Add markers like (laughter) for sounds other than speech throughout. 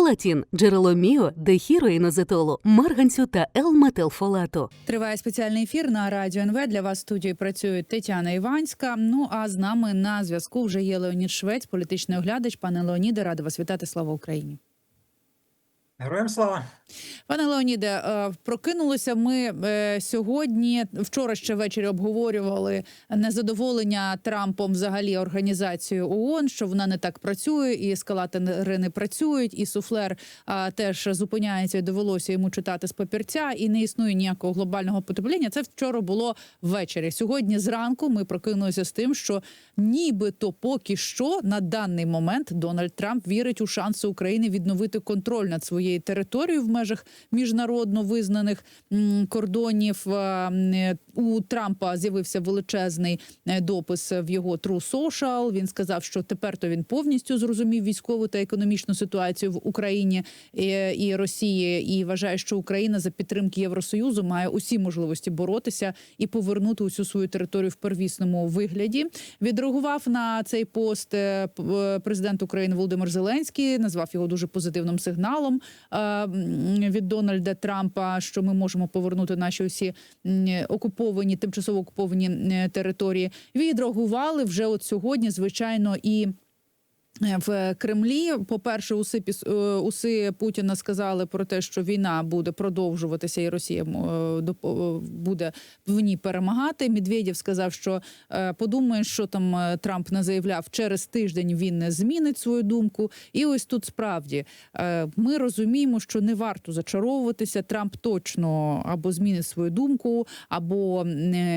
Фолатін – джерело міо, дехіроїнозетолу, марганцю та Л-метилфолату. Триває спеціальний ефір на радіо НВ. Для вас в студії працює Тетяна Іванська. Ну а з нами на зв'язку вже є Леонід Швець, політичний оглядач. Пане Леоніде, рада вас вітати. Слава Україні. Героям слава. Пане Леоніде, е, прокинулися ми е, сьогодні. Вчора ще ввечері обговорювали незадоволення Трампом взагалі організацією ООН, що вона не так працює, і ескалатори не працюють, і суфлер а, теж зупиняється. і Довелося йому читати з папірця, і не існує ніякого глобального потепління. Це вчора було ввечері. Сьогодні зранку ми прокинулися з тим, що нібито поки що на даний момент Дональд Трамп вірить у шанси України відновити контроль над своєю територією в межах міжнародно визнаних кордонів. Е, У Трампа з'явився величезний е, допис в його True Social. Він сказав, що тепер то він повністю зрозумів військову та економічну ситуацію в Україні е, і Росії, і вважає, що Україна за підтримки Євросоюзу має усі можливості боротися і повернути усю свою територію в первісному вигляді. Відреагував на цей пост е, е, президент України Володимир Зеленський, назвав його дуже позитивним сигналом е, від Дональда Трампа, що ми можемо повернути наші усі окуповані, тимчасово окуповані е, території. Відреагували вже от сьогодні, звичайно, і. В Кремлі, по перше, уси е, уси Путіна сказали про те, що війна буде продовжуватися, і Росія е, е, буде в ній перемагати. Медведєв сказав, що подумає, що там Трамп не заявляв, через тиждень він не змінить свою думку. І ось тут справді ми розуміємо, що не варто зачаровуватися. Трамп точно або змінить свою думку, або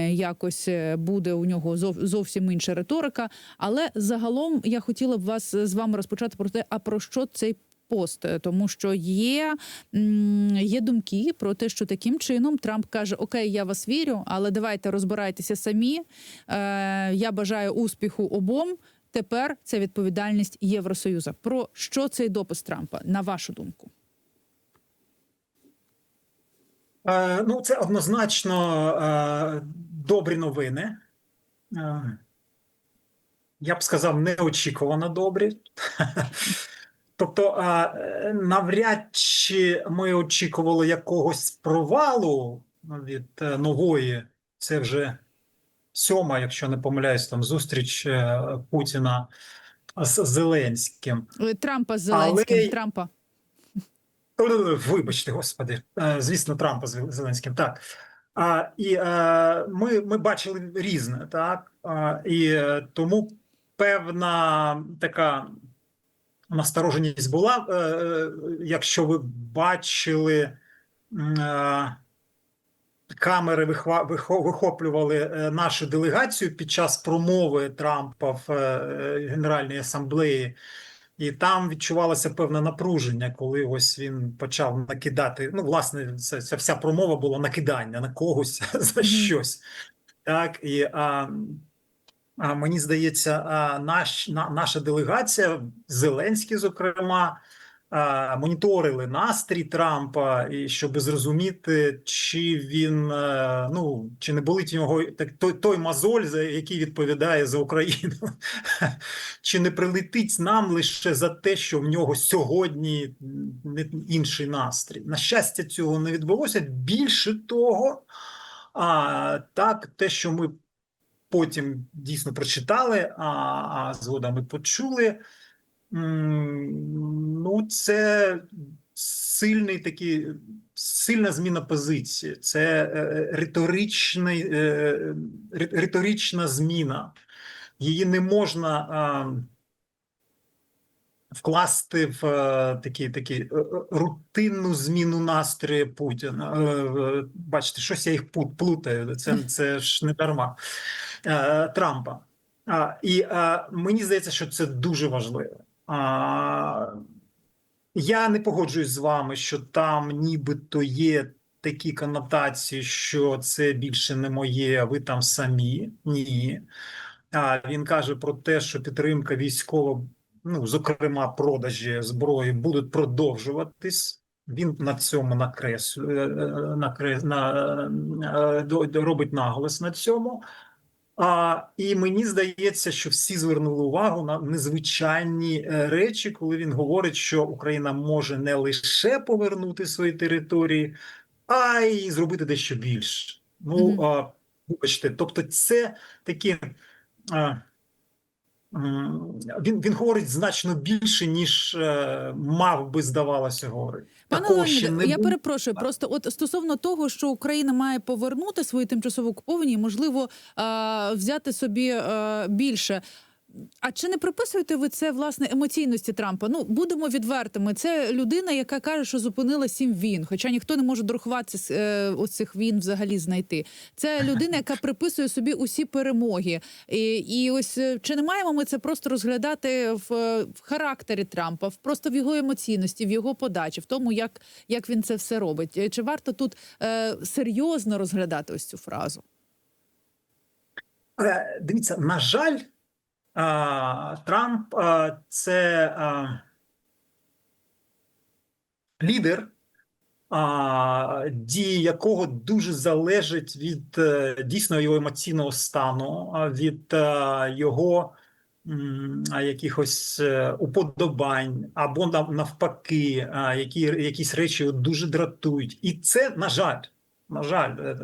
якось буде у нього зов- зовсім інша риторика. Але загалом я хотіла б вас з вами розпочати про те, а про що цей. Пост, тому що є, є думки про те, що таким чином Трамп каже: Окей, я вас вірю, але давайте розбирайтеся самі. Е, я бажаю успіху обом. Тепер це відповідальність Євросоюзу. Про що цей допис Трампа, на вашу думку? Е, ну, це однозначно е, добрі новини. Е, я б сказав, неочікувано добрі. (laughs) Тобто, навряд чи ми очікували якогось провалу від е, нової, це вже сьома, якщо не помиляюсь, там зустріч е, Путіна з Зеленським. Е, Трампа з Зеленським. Але- Трампа. Е, Вибачте, господи, звісно, Трампа з Зеленським. Так. А, і е, ми, ми бачили різне, так? А, і тому певна така настороженість була. Е, е, якщо ви бачили, е, камери вихоплювали нашу делегацію під час промови Трампа в Генеральній асамблеї. І там відчувалося певне напруження, коли ось він почав накидати. Ну, власне, це, ця вся промова була накидання на когось (laughs) за щось. Так, і а, мені здається, наш, наша делегація, Зеленський, зокрема, моніторили настрій Трампа, і щоб зрозуміти, чи він е, ну чи не болить у нього так той, той за який відповідає за Україну, (laughs) чи не прилетить нам лише за те, що в нього сьогодні інший настрій. На щастя, цього не відбулося. Більше того, а, так, те, що ми потім дійсно прочитали, а, а згодом ми почули. Ну, це сильний такий, сильна зміна позиції. Це е, риторичний, е, риторична зміна. Її не можна вкласти в е, такі, такі е, е, рутинну зміну настрою Путіна. Бачите, щось я їх плутаю. Це, це ж не дарма Трампа. І мені здається, що це дуже важливо. Я не погоджуюсь з вами, що там нібито є такі конотації, що це більше не моє, а ви там самі. Ні. Він каже про те, що підтримка військова, ну, зокрема, продажі зброї, будуть продовжуватись. Він на цьому накреслює, е, на, е, до- до- робить наголос на цьому. А, і мені здається, що всі звернули увагу на незвичайні е, речі, коли він говорить, що Україна може не лише повернути свої території, а й зробити дещо більше. Ну, Мгм. а, вибачте, тобто, це такі. А, він, він говорить значно більше, ніж е, мав би здавалося говорити. Пане Леоніде, я перепрошую. Просто от стосовно того, що Україна має повернути свої тимчасово окуповані, можливо, взяти собі е, більше. А чи не приписуєте ви це власне емоційності Трампа? Ну будемо відвертими. Це людина, яка каже, що зупинила сім війн, хоча ніхто не може дорахуватися е, оцих війн взагалі знайти. Це людина, яка приписує собі усі перемоги. І, і ось е, чи не маємо ми це просто розглядати в, е, в характері Трампа, в просто в його емоційності, в його подачі, в тому, як, як він це все робить? Чи варто тут е, серйозно розглядати ось цю фразу? Е, Дивіться, на жаль, Трамп це лідер, дії якого дуже залежить від е, дійсно його емоційного стану, від е, його якихось е, уподобань, або нав- навпаки, які, якісь речі дуже дратують. І це, на жаль, на жаль, е,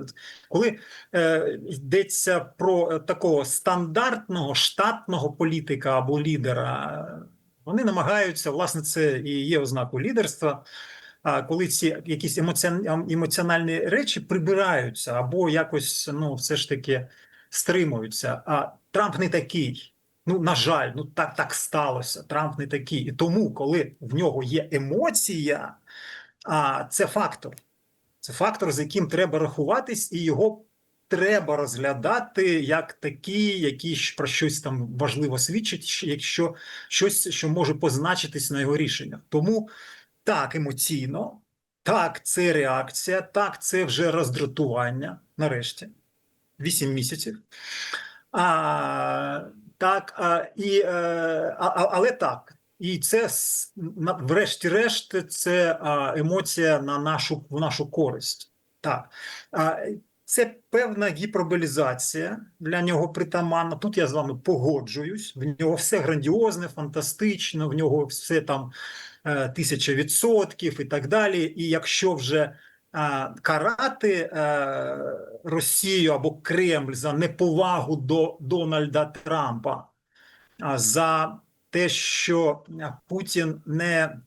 коли е, йдеться про е, такого стандартного штатного політика або лідера, вони намагаються, власне, це і є ознакою лідерства. А коли ці якісь емоціон- емоціональні речі прибираються або якось ну, все ж таки стримуються. А Трамп не такий. Ну, на жаль, ну так, так сталося. Трамп не такий. І тому, коли в нього є емоція, а це фактор. Це фактор, з яким треба рахуватись, і його треба розглядати як такий, який щ- про щось там важливо свідчить, якщо щось, що може позначитись на його рішеннях. Тому так, емоційно, так, це реакція, так, це вже роздратування. Нарешті, вісім місяців. А, так, а, і, е, а- але так. І це врешті-решт, це емоція на нашу в нашу користь. Так. Це певна гіперболізація для нього притаманна. Тут я з вами погоджуюсь. В нього все грандіозне, фантастично, в нього все там е, тисяча відсотків і так далі. І якщо вже карати е, Росію або Кремль за неповагу до Дональда Трампа, за те, що Путін не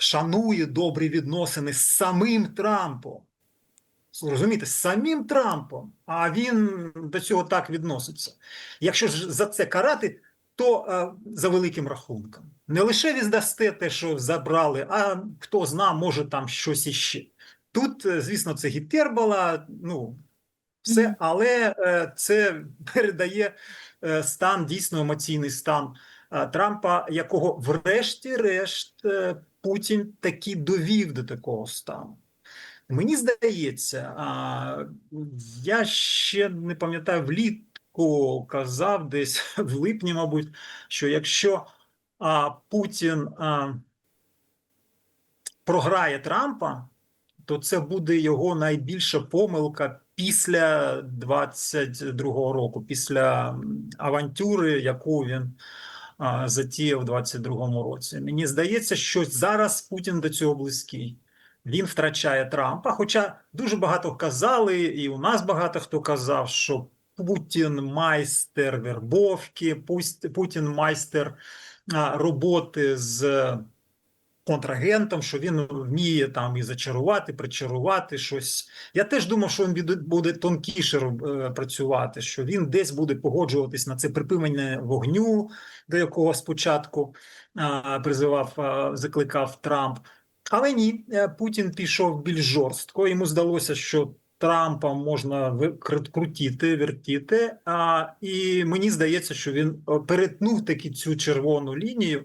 шанує добрі відносини з самим Трампом. Розумієте, з самим Трампом, а він до цього так відноситься. Якщо ж за це карати, то е, за великим рахунком. Не лише віддасте те, що забрали, а хто зна, може там щось іще. Тут, е, звісно, це гіпербола, ну, все, але е, це (laughs) передає стан, дійсно емоційний стан Трампа, якого врешті-решт е, Путін таки довів до такого стану. Мені здається, я ще не пам'ятаю, влітку казав десь (laughs) в липні, мабуть, що якщо Путін програє Трампа, то це буде його найбільша помилка після 22-го року, після авантюри, яку він затіяв у 22-му році. Мені здається, що зараз Путін до цього близький. Він втрачає Трампа. Хоча дуже багато казали, і у нас багато хто казав, що Путін майстер вербовки, Путін майстер роботи з контрагентом, що він вміє там і зачарувати, причарувати щось. Я теж думав, що він буде- тонкіше е, працювати, що він десь буде погоджуватись на це припинення вогню, до якого спочатку призивав, закликав Трамп. Але ні, е, Путін пішов більш жорстко. Йому здалося, що Трампа можна крутіти, вертіти. А, і мені здається, що він е, перетнув таки цю червону лінію,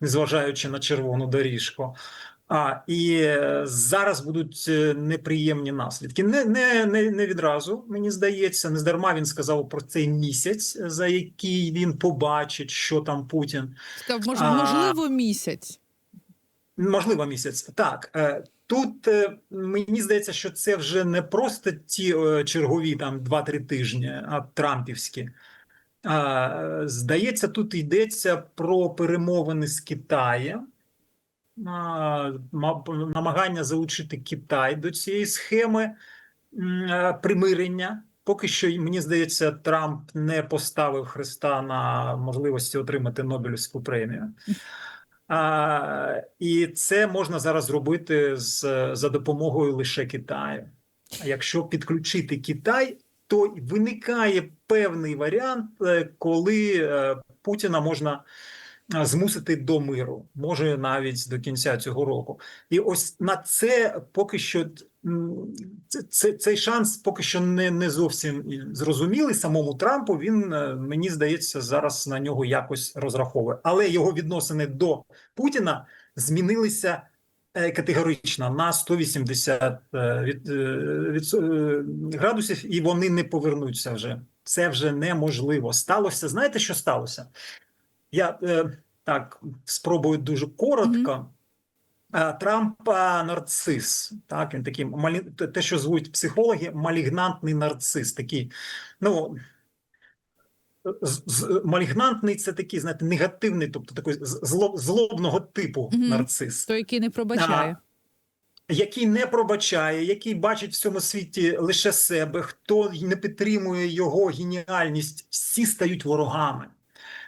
незважаючи на червону доріжку. А, і е, зараз будуть е, неприємні наслідки. Не, не, не, не відразу, мені здається, не здарма він сказав про цей місяць, за який він побачить, що там Путін. Сказав, мож, А. можливо, місяць. Можливо, місяць. Так. Тут е, мені здається, що це вже не просто ті е, чергові там 2-3 тижні, а трампівські. А, здається, тут йдеться про перемовини з Китаєм, а, намагання залучити Китай до цієї схеми е, примирення. Поки що, мені здається, Трамп не поставив хреста на можливості отримати Нобелівську премію. А, і це можна зараз зробити з, за допомогою лише Китаю. А якщо підключити Китай, то виникає певний варіант, е, коли е, Путіна можна е, змусити до миру, може навіть до кінця цього року. І ось на це поки що цей шанс поки що не, не зовсім зрозумілий самому Трампу. Він е, мені здається зараз на нього якось розраховує, але його відносини до Путіна змінилися е, категорично на 180 е, від, від, градусів, і вони не повернуться вже. Це вже неможливо. Сталося. Знаєте, що сталося? Я е, так спробую дуже коротко. Е, Трамп е, нарцис, так він такий малі, те- що звуть психологи, малігнантний нарцис. Такий, ну з, з, малігнантний це такий, знаєте, негативний, тобто такий зло, злобного типу Мгм. нарцис Той, який не пробачає. який не пробачає, який бачить в цьому світі лише себе, хто не підтримує його геніальність, всі стають ворогами.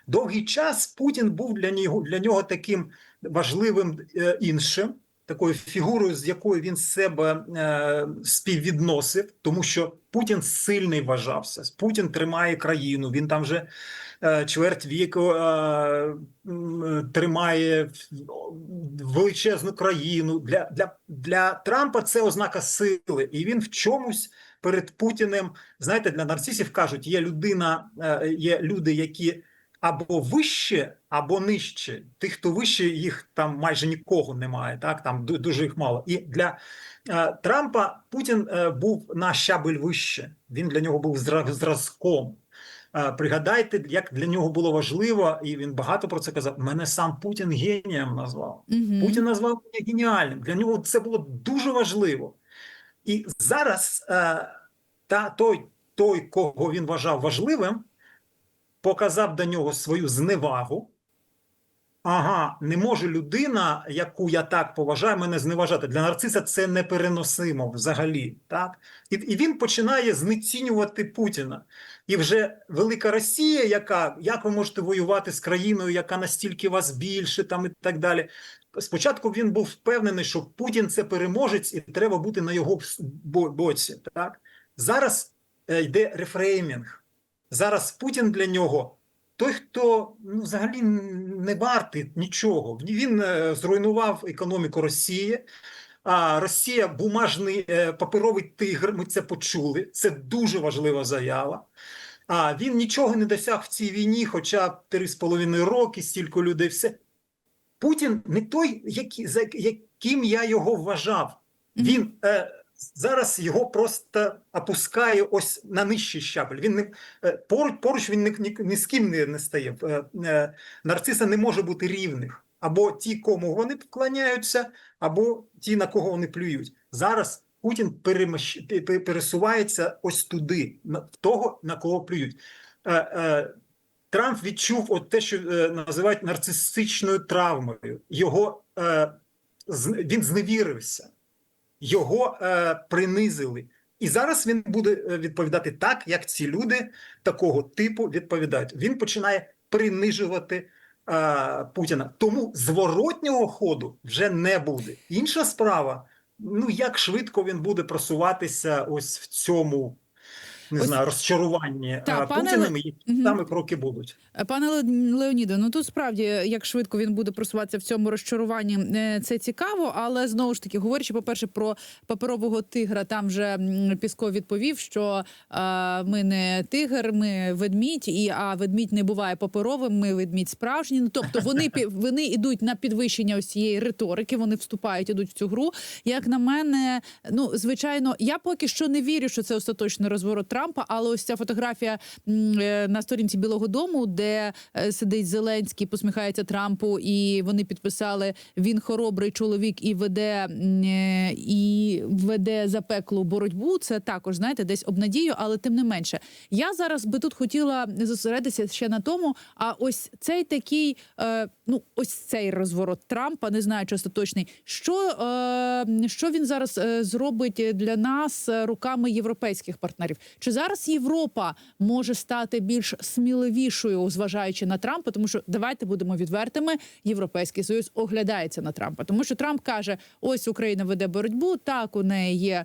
Довгий час Путін був для нього, для нього таким важливим е, іншим, такою фігурою, з якою він себе е, співвідносив, тому що Путін сильний вважався. Путін тримає країну. Він там вже е, чверть віку тримає величезну країну. Для, для, для Трампа це ознака сили, і він в чомусь перед Путіним. Знаєте, для нарцисів кажуть, є людина, є люди, які або вище, або нижче. Тих, хто вище, їх там майже нікого немає. Так там дуже їх мало. І для е, Трампа Путін е, був на щабель вище. Він для нього був зра- зразком. Е, Пригадайте, як для нього було важливо, і він багато про це казав. Мене сам Путін генієм назвав. Мгм. Путін назвав мене геніальним. Для нього це було дуже важливо. І зараз е, та той, той, кого він вважав важливим, показав до нього свою зневагу. Ага, не може людина, яку я так поважаю, мене зневажати. Для нарциса це непереносимо взагалі. Так? І, і він починає знецінювати Путіна. І вже велика Росія, яка як ви можете воювати з країною, яка настільки вас більше, там і так далі. Спочатку він був впевнений, що Путін це переможець, і треба бути на його боці. Так? Зараз е, йде рефреймінг. Зараз Путін для нього той, хто ну, взагалі не вартий нічого. Він е, зруйнував економіку Росії. А Росія бумажний е, паперовий тигр. Ми це почули. Це дуже важлива заява. А він нічого не досяг в цій війні, хоча б три з половиною роки, стільки людей. Все Путін не той, який, за яким я його вважав. Він е, зараз його просто опускає ось на нижчий щабель. Він не е, поруч, поруч він ні, ні, ні з ким не, не стає. Е, е, нарциса не може бути рівних. Або ті, кому вони вклоняються, або ті, на кого вони плюють. Зараз Путін перемещ... пе- пе- пересувається ось туди, в того, на кого плюють. Трамп відчув от те, що називають нарцистичною травмою. Його він зневірився, його е, принизили. І зараз він буде е, відповідати так, як ці люди такого типу відповідають. Він починає принижувати е, Путіна. Тому зворотнього ходу вже не буде. Інша справа. Ну як швидко він буде просуватися ось в цьому не Ось- знаю розчаруванні Та, е, пане Путіним, і які Мгм. саме кроки будуть. Е, Пане Ле- Леоніде, ну тут справді як швидко він буде просуватися в цьому розчаруванні, е, це цікаво. Але знову ж таки, говорячи, по перше, про паперового тигра, там вже Пісков відповів, що е, ми не тигр, ми ведмідь, і а ведмідь не буває паперовим. Ми ведмідь справжній. Ну тобто вони (laughs) вони йдуть на підвищення ось цієї риторики. Вони вступають, ідуть в цю гру. Як на мене, ну звичайно, я поки що не вірю, що це остаточний розворот Трампа. Але ось ця фотографія е, на сторінці Білого Дому, де е, сидить Зеленський, посміхається Трампу, і вони підписали він хоробрий чоловік і веде е, і веде запеклу боротьбу. Це також знаєте, десь обнадію, але тим не менше. Я зараз би тут хотіла зосередитися ще на тому. А ось цей такий, ну ось цей розворот Трампа, не знаю, чи остаточний. Що, що він зараз зробить для нас руками європейських партнерів? Зараз Європа може стати більш сміливішою, зважаючи на Трампа? Тому що давайте будемо відвертими. Європейський союз оглядається на Трампа, тому що Трамп каже: ось Україна веде боротьбу. Так у неї є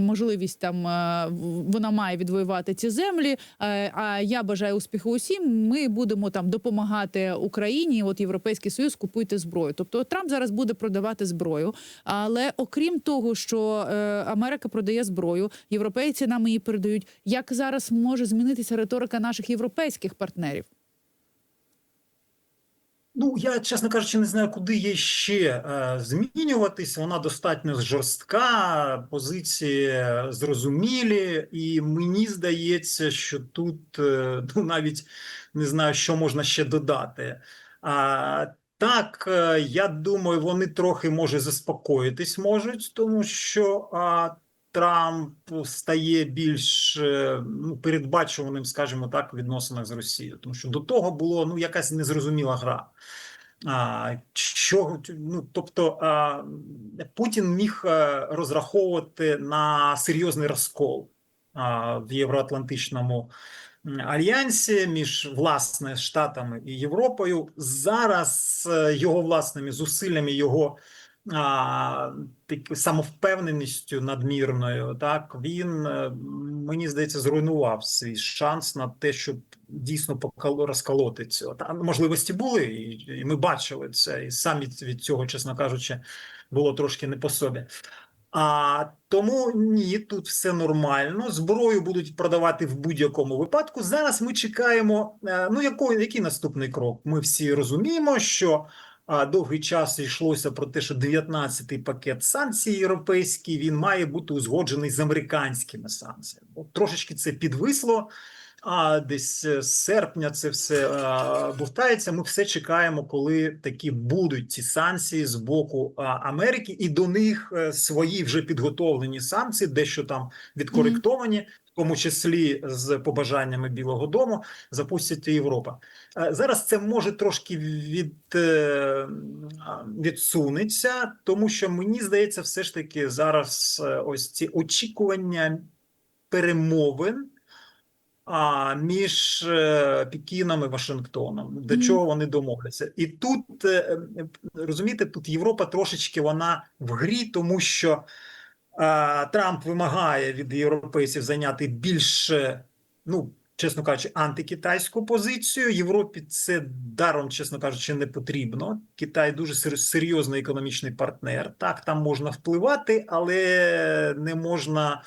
можливість там е, вона має відвоювати ці землі. е, А я бажаю успіху усім. Ми будемо там допомагати Україні. От європейський союз купуйте зброю. Тобто Трамп зараз буде продавати зброю. Але окрім того, що е, Америка продає зброю, європейці нам її передають. Як зараз може змінитися риторика наших європейських партнерів? Ну, я, чесно кажучи, не знаю, куди є ще е, змінюватись. Вона достатньо жорстка, позиції зрозумілі, і мені здається, що тут е, ну, навіть не знаю, що можна ще додати. А, так, е, я думаю, вони трохи може заспокоїтись можуть, тому що а, Трамп стає більш е, ну, передбачуваним, скажімо так, в відносинах з Росією, тому що до того було ну якась незрозуміла гра. А, що, ну, тобто а, Путін міг е, розраховувати на серйозний розкол а, в євроатлантичному альянсі між власне Штатами і Європою. Зараз е, його власними зусиллями, його так, самовпевненістю надмірною, так він е, мені здається зруйнував свій шанс на те, щоб дійсно розколоти цього. Та можливості були, і, і ми бачили це, і самі від цього, чесно кажучи, було трошки не по собі. А тому ні, тут все нормально. Зброю будуть продавати в будь-якому випадку. Зараз ми чекаємо. е, Ну, який, який наступний крок? Ми всі розуміємо, що довгий час йшлося про те, що 19-й пакет санкцій європейський він має бути узгоджений з американськими санкціями. От трошечки це підвисло. А десь е, з серпня це все а, бовтається. Ми все чекаємо, коли такі будуть ці санкції з боку а, Америки, і до них е, свої вже підготовлені санкції, дещо там відкоректовані, в тому числі з побажаннями Білого Дому, запустить і Європа. Е, Зараз це може трошки від, е, відсунеться, тому що мені здається, все ж таки зараз е, ось ці очікування перемовин а, між Пекіном і Вашингтоном, до чого вони домовляться. І тут розумієте, тут Європа трошечки вона в грі, тому що Трамп вимагає від європейців зайняти більше, ну чесно кажучи, антикитайську позицію. Європі це даром, чесно кажучи, не потрібно. Китай дуже серйозний економічний партнер. Так, там можна впливати, але не можна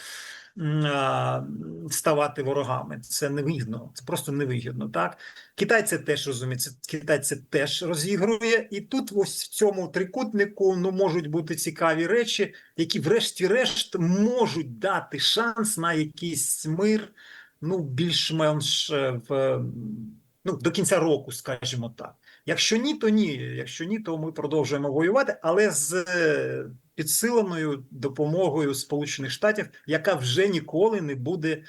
ставати ворогами. Це невигідно, це просто невигідно. Так, Китай це теж розуміє, це Китай це теж розігрує, і тут ось в цьому трикутнику ну можуть бути цікаві речі, які, врешті-решт, можуть дати шанс на якийсь мир. Ну, більш-менш е, в ну до кінця року, скажімо так. Якщо ні, то ні. Якщо ні, то ми продовжуємо воювати, але з е, підсиленою допомогою Сполучених Штатів, яка вже ніколи не буде.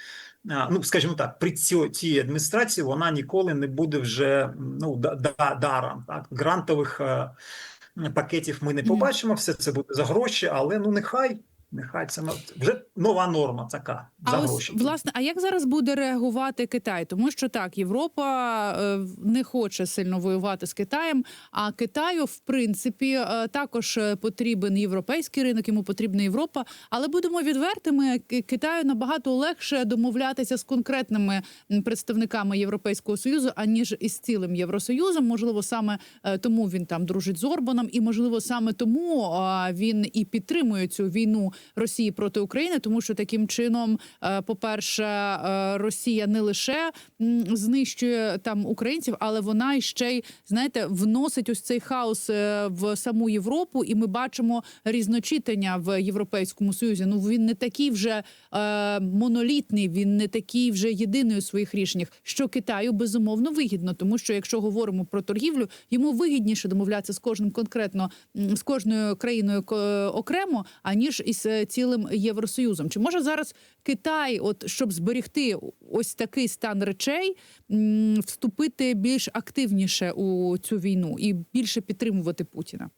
Ну, скажімо так, при цій адміністрації вона ніколи не буде вже ну да, да- даром. Так, грантових е, пакетів ми не побачимо. Все це буде за гроші, але ну нехай, нехай це вже нова норма така за А ось гроші. власне, а як зараз буде реагувати Китай? Тому що так, Європа е, не хоче сильно воювати з Китаєм. А Китаю, в принципі, е, також е, потрібен європейський ринок, йому потрібна Європа. Але будемо відвертими, Китаю набагато легше домовлятися з конкретними представниками Європейського союзу, аніж із цілим Євросоюзом. Можливо, саме тому він там дружить з Орбаном, і можливо саме тому він і підтримує цю війну Росії проти України, тому що таким чином, е, по-перше, е, Росія не лише знищує там українців, але вона ще й знаєте вносить ось цей хаос е, в саму Європу, і ми бачимо різночитання в Європейському Союзі. Ну він не такий вже монолітний, він не такий вже єдиний у своїх рішеннях, що Китаю безумовно вигідно, тому що якщо говоримо про торгівлю, йому вигідніше домовлятися з кожним конкретно з кожною країною окремо, аніж із цілим Євросоюзом. Чи може зараз Китай, от щоб зберегти ось такий стан речей, вступити більш активніше у цю війну і більше підтримувати Путіна?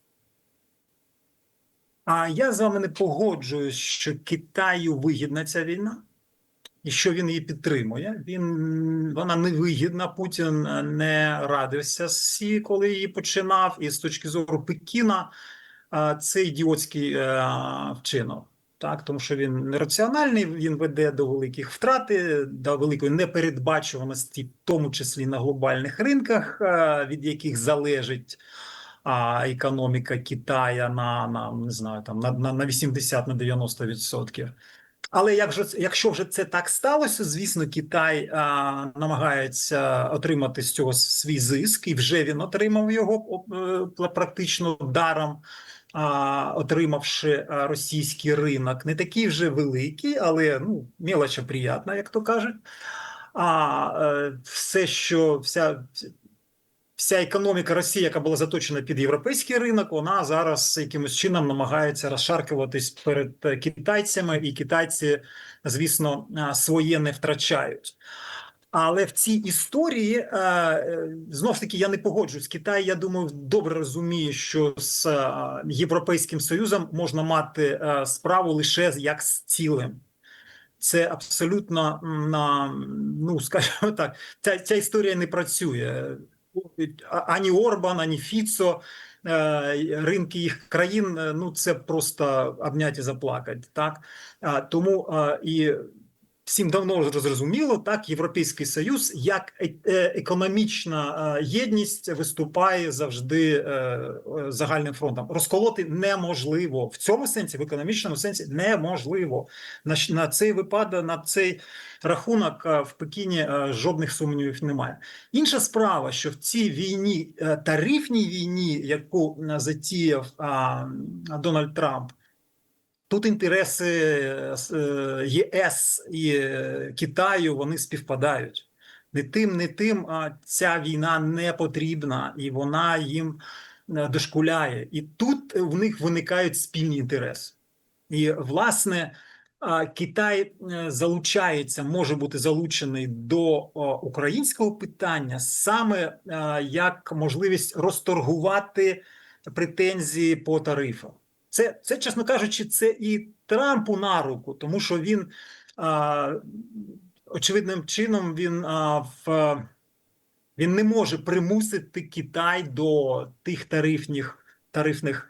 А я з вами не погоджуюсь, що Китаю вигідна ця війна, і що він її підтримує. Він вона не вигідна. Путін не радився з Сі, коли її починав. І з точки зору Пекіна це ідіотський е, вчинок. Так, тому що він нераціональний, він веде до великих втрат, до великої непередбачуваності, в тому числі на глобальних ринках, е, від яких залежить а, економіка Китая на, на не знаю, там на, на, на 80 на 90 відсотків. Але як же, якщо вже це так сталося, звісно, Китай а, намагається отримати з цього свій зиск, і вже він отримав його е, практично даром, отримавши російський ринок. Не такий вже великий, але ну, мелоча приятна, як то кажуть. А е, все, що вся вся економіка Росії, яка була заточена під європейський ринок, вона зараз якимось чином намагається розшаркуватись перед е, китайцями, і китайці, звісно, своє не втрачають. Але в цій історії е, е, знов таки я не погоджуюсь. Китай, я думаю, добре розуміє, що з е, Європейським Союзом можна мати справу лише як з цілим. Це абсолютно на ну скажімо так, ця, ця історія не працює. Ані Орбан, ані Фіцо, ринки їх країн, ну це просто обняті заплакать. Так тому і всім давно зрозуміло, так Європейський Союз як е- е- економічна е, єдність виступає завжди загальним фронтом. Розколоти неможливо в цьому сенсі, в економічному сенсі неможливо. На, на цей випадок, на цей рахунок в Пекіні жодних сумнівів немає. Інша справа, що в цій війні, тарифній війні, яку затіяв Дональд Трамп, тут інтереси е, ЄС і е, Китаю вони співпадають. Не тим, не тим а, ця війна не потрібна, і вона їм е, дошкуляє. І тут в них виникають спільні інтереси. І, власне, Китай залучається, може бути залучений до українського питання саме як можливість розторгувати претензії по тарифам. Це, це, чесно кажучи, це і Трампу на руку, тому що він а, очевидним чином він а, в. Він не може примусити Китай до тих тарифних тарифних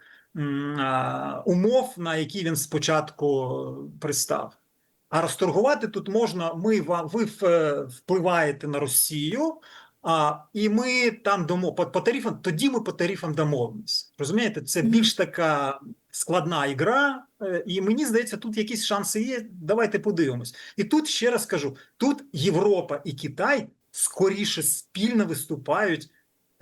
а, умов, на які він спочатку пристав. А розторгувати тут можна. Ми ви впливаєте на Росію, а, і ми там домо по, по тарифам. Тоді ми по тарифам домовимось. Розумієте, це більш така складна ігра, е, і мені здається, тут якісь шанси є. Давайте подивимось. І тут ще раз кажу: тут Європа і Китай скоріше спільно виступають.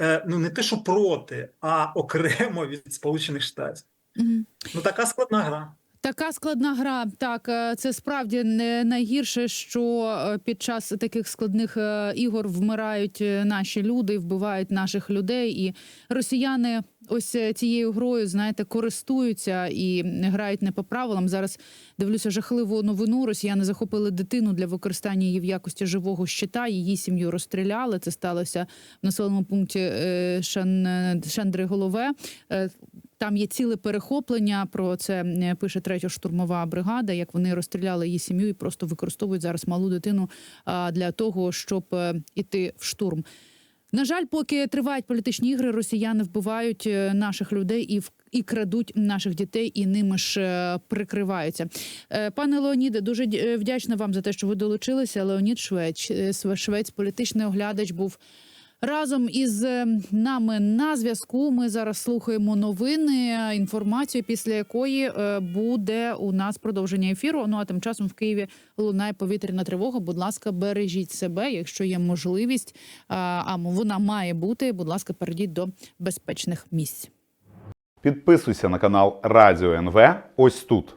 е, Ну, не те, що проти, а окремо від Сполучених Штатів. Мгм. Ну, така складна гра. Така складна гра. Так, е, це справді не найгірше, що під час таких складних ігор вмирають наші люди, вбивають наших людей, і росіяни ось е, цією грою, знаєте, користуються і грають не по правилам. Зараз дивлюся жахливу новину. Росіяни захопили дитину для використання її в якості живого щита. Її сім'ю розстріляли. Це сталося в населеному пункті е, Шан Шандри Голове. Е, Там є ціле перехоплення. Про це е, пише третя штурмова бригада. Як вони розстріляли її сім'ю і просто використовують зараз малу дитину для того, щоб е, іти в штурм. На жаль, поки тривають політичні ігри, росіяни вбивають е, наших людей і в. І крадуть наших дітей, і ними ж е, прикриваються. Е, Пане Леоніде, дуже дя- вдячна вам за те, що ви долучилися. Леонід Швець, Швець, політичний оглядач, був Разом із е, нами на зв'язку ми зараз слухаємо новини, інформацію, після якої е, буде у нас продовження ефіру. Ну а тим часом в Києві лунає повітряна тривога. Будь ласка, бережіть себе, якщо є можливість. А вона має бути. Будь ласка, перейдіть до безпечних місць. Підписуйся на канал Радіо НВ ось тут.